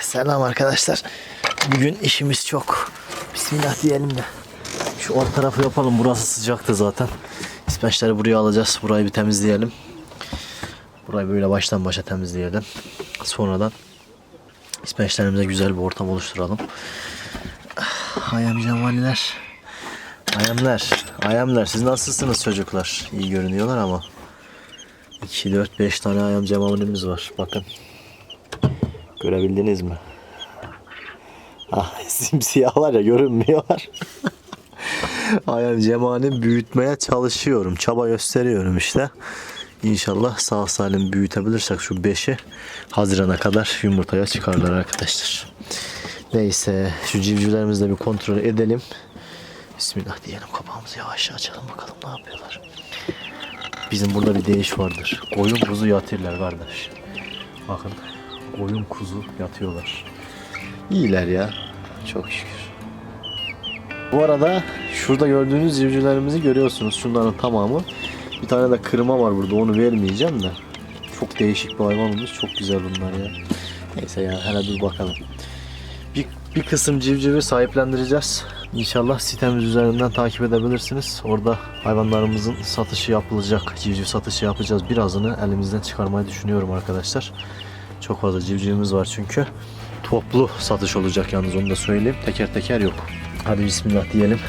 Selam arkadaşlar. Bugün işimiz çok. Bismillah diyelim de. Şu alt tarafı yapalım. Burası sıcaktı zaten. İspençleri buraya alacağız. Burayı bir temizleyelim. Burayı böyle baştan başa temizleyelim. Sonradan ispençlerimize güzel bir ortam oluşturalım. Ayam cemaliler. Ayamlar. Ayamlar. Siz nasılsınız çocuklar? İyi görünüyorlar ama. 2, 4, 5 tane ayam cemalimiz var. Bakın. Görebildiniz mi? Ah, simsiyahlar ya görünmüyorlar. Ayam cemani büyütmeye çalışıyorum. Çaba gösteriyorum işte. İnşallah sağ salim büyütebilirsek şu 5'i Haziran'a kadar yumurtaya çıkarlar arkadaşlar. Neyse şu civcivlerimizi bir kontrol edelim. Bismillah diyelim kapağımızı yavaş açalım bakalım ne yapıyorlar. Bizim burada bir deyiş vardır. Koyun kuzu yatırlar kardeş. Bakın koyun kuzu yatıyorlar. İyiler ya. Çok şükür. Bu arada şurada gördüğünüz civcivlerimizi görüyorsunuz. Şunların tamamı. Bir tane de kırma var burada. Onu vermeyeceğim de. Çok değişik bir hayvanımız. Çok güzel bunlar ya. Neyse ya hele dur bakalım. Bir, bir kısım civcivi sahiplendireceğiz. İnşallah sitemiz üzerinden takip edebilirsiniz. Orada hayvanlarımızın satışı yapılacak. Civciv satışı yapacağız. Birazını elimizden çıkarmayı düşünüyorum arkadaşlar. Çok fazla civcivimiz var çünkü. Toplu satış olacak yalnız onu da söyleyeyim. Teker teker yok. Hadi bismillah diyelim.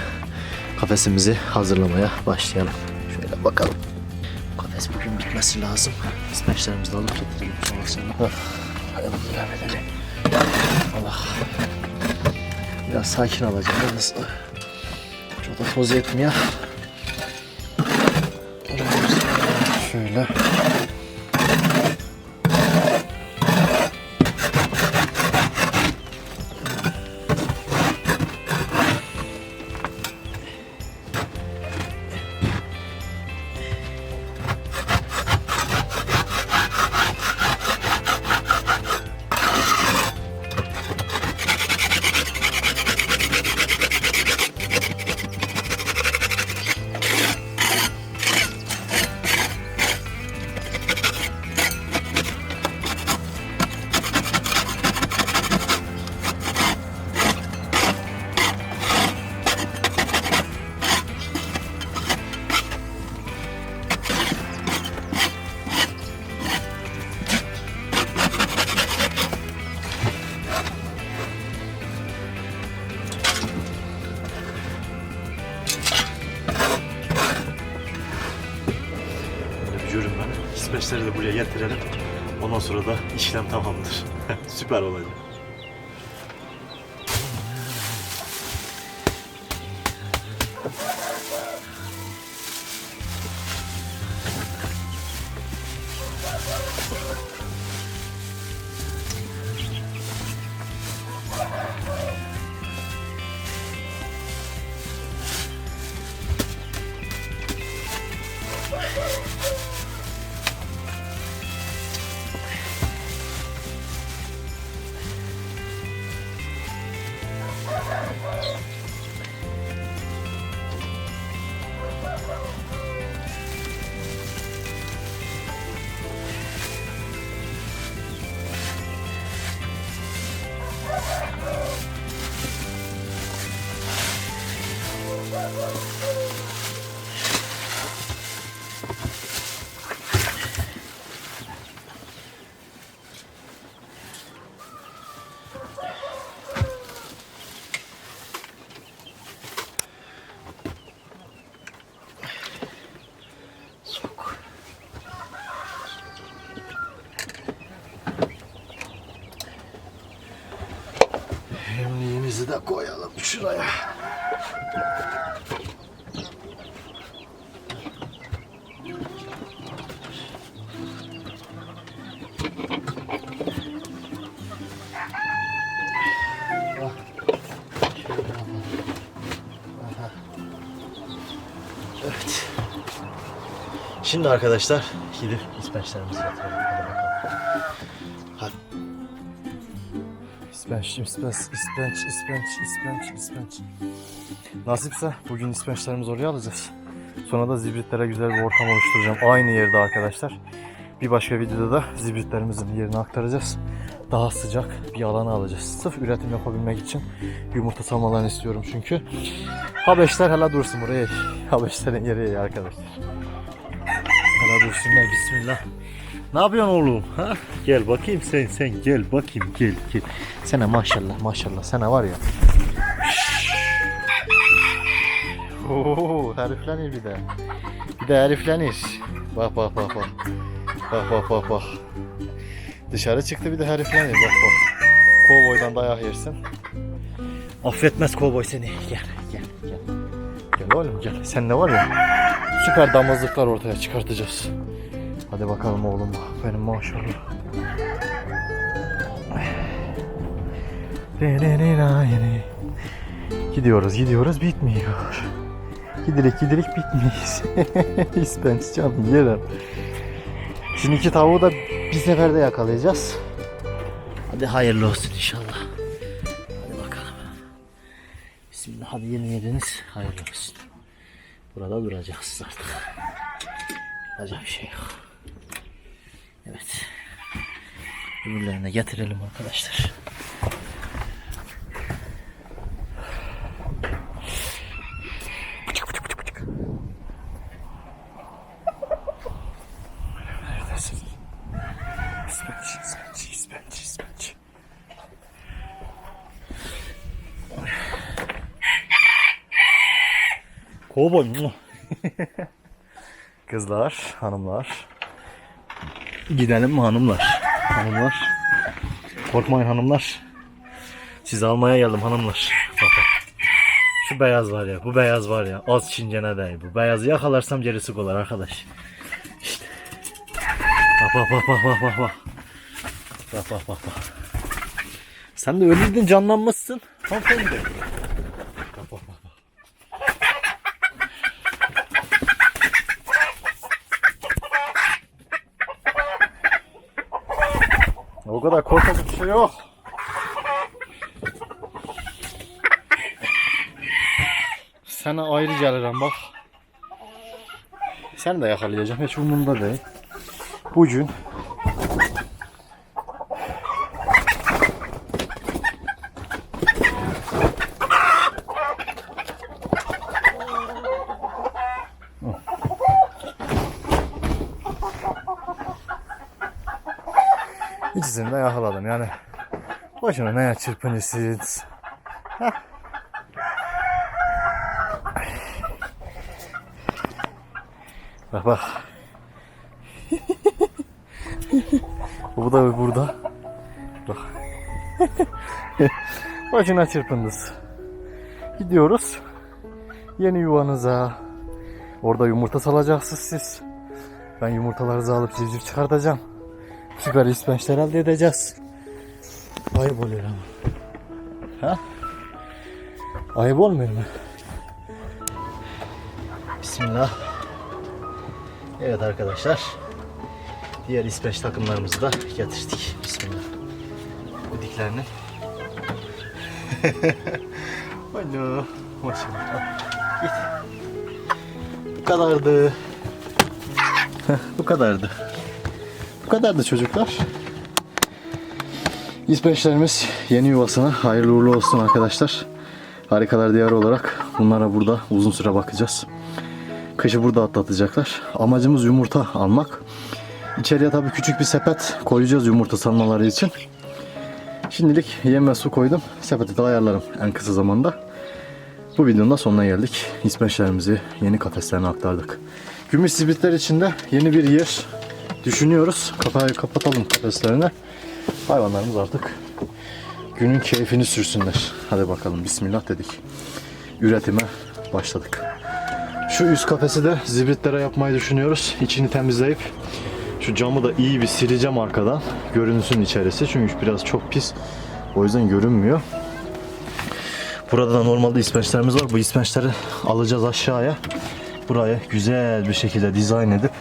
Kafesimizi hazırlamaya başlayalım. Şöyle bakalım. Kafes bugün bitmesi lazım. De alıp getirelim sonrasında. Rahmet eylesin. Allah. Biraz sakin alacağım. Yalnız çok da toz yetmiyor. Şöyle. Ben. İsveçleri de buraya getirelim. Ondan sonra da işlem tamamdır. Süper olacak. Sok. Hemliğimizi de koyalım şuraya. Şimdi arkadaşlar gidip ispençlerimizi yatıralım. İspenç, ispenç, ispenç, ispenç, ispenç, ispenç. Nasipse bugün ispençlerimizi oraya alacağız. Sonra da zibritlere güzel bir ortam oluşturacağım. Aynı yerde arkadaşlar. Bir başka videoda da zibritlerimizin yerini aktaracağız. Daha sıcak bir alana alacağız. Sırf üretim yapabilmek için yumurta salmalarını istiyorum çünkü. Habeşler hala dursun buraya. Habeşlerin yeri arkadaşlar. Hala dursunlar bismillah. Ne yapıyorsun oğlum? Ha? Gel bakayım sen sen gel bakayım gel gel. Sana maşallah maşallah sana var ya. Oo, heriflenir bir de. Bir de heriflenir. Bak bak bak bak. Bak bak bak bak. Dışarı çıktı bir de heriflenir bak bak. Kovboydan dayak yersin. Affetmez kovboy seni. Gel gel gel. Gel oğlum gel. Sen ne var ya? Süper damızlıklar ortaya çıkartacağız. Hadi bakalım oğlum benim maşallah. Gidiyoruz gidiyoruz bitmiyor. Gidirik gidirik bitmeyiz. İspenç canım yerim. Şimdi iki tavuğu da bir seferde yakalayacağız. Hadi hayırlı olsun inşallah. Hadi bakalım. Bismillah hadi yeni yeriniz hayırlı olsun. Burada duracağız artık. Yapacak bir şey yok. Evet. Öbürlerini getirelim arkadaşlar. Kovboy mu? Kızlar, hanımlar. Gidelim mi hanımlar? Hanımlar. Korkmayın hanımlar. Sizi almaya geldim hanımlar. Bak bak. Şu beyaz var ya, bu beyaz var ya. Az çingene değil. Bu beyazı yakalarsam gerisi kolay arkadaş. İşte. Bak bak bak bak bak bak bak. Bak bak bak. Sen de ölüydün canlanmışsın. Hanımefendi. Bak bak bak. bak. O kadar korkacak bir şey yok. Sana ayrı gelirim bak. Sen de yakalayacağım hiç umurumda değil. Bugün İkisini de yakaladım yani. Başına neye çırpınırsınız? Hah. Bak bak. Bu da burada. Bak. Başına çırpındınız. Gidiyoruz. Yeni yuvanıza. Orada yumurta salacaksınız siz. Ben yumurtalarınızı alıp civciv çıkartacağım. Süper ispençler elde edeceğiz. Ayıp oluyor ama. Ha? Ayıp olmuyor mu? Bismillah. Evet arkadaşlar. Diğer ispenç takımlarımızı da getirdik. Bismillah. Bu diklerinin. Alo. Maşallah. Git. Bu kadardı. Bu kadardı. Bu kadardı çocuklar. İspençlerimiz yeni yuvasına hayırlı uğurlu olsun arkadaşlar. Harikalar diyarı olarak bunlara burada uzun süre bakacağız. Kışı burada atlatacaklar. Amacımız yumurta almak. İçeriye tabii küçük bir sepet koyacağız yumurta salmaları için. Şimdilik yem ve su koydum. Sepeti de ayarlarım en kısa zamanda. Bu videonun da sonuna geldik. İspençlerimizi yeni kafeslerine aktardık. Gümüş zibitler için de yeni bir yer düşünüyoruz. Kapağı kapatalım kafeslerini. Hayvanlarımız artık günün keyfini sürsünler. Hadi bakalım bismillah dedik. Üretime başladık. Şu üst kafesi de zibritlere yapmayı düşünüyoruz. İçini temizleyip şu camı da iyi bir sileceğim arkadan. Görünsün içerisi çünkü biraz çok pis. O yüzden görünmüyor. Burada da normalde ispençlerimiz var. Bu ispençleri alacağız aşağıya. Buraya güzel bir şekilde dizayn edip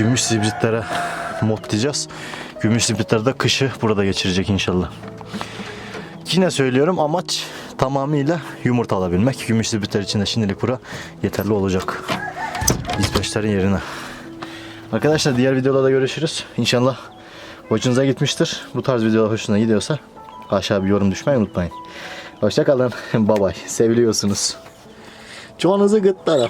gümüş zibritlere modlayacağız. Gümüş zibritler de kışı burada geçirecek inşallah. Yine söylüyorum amaç tamamıyla yumurta alabilmek. Gümüş zibritler için de şimdilik bura yeterli olacak. İsveçlerin yerine. Arkadaşlar diğer videolarda görüşürüz. İnşallah hoşunuza gitmiştir. Bu tarz videolar hoşuna gidiyorsa aşağı bir yorum düşmeyi unutmayın. Hoşçakalın. Bye bye. Seviliyorsunuz. Çoğunuzu gıtlarım.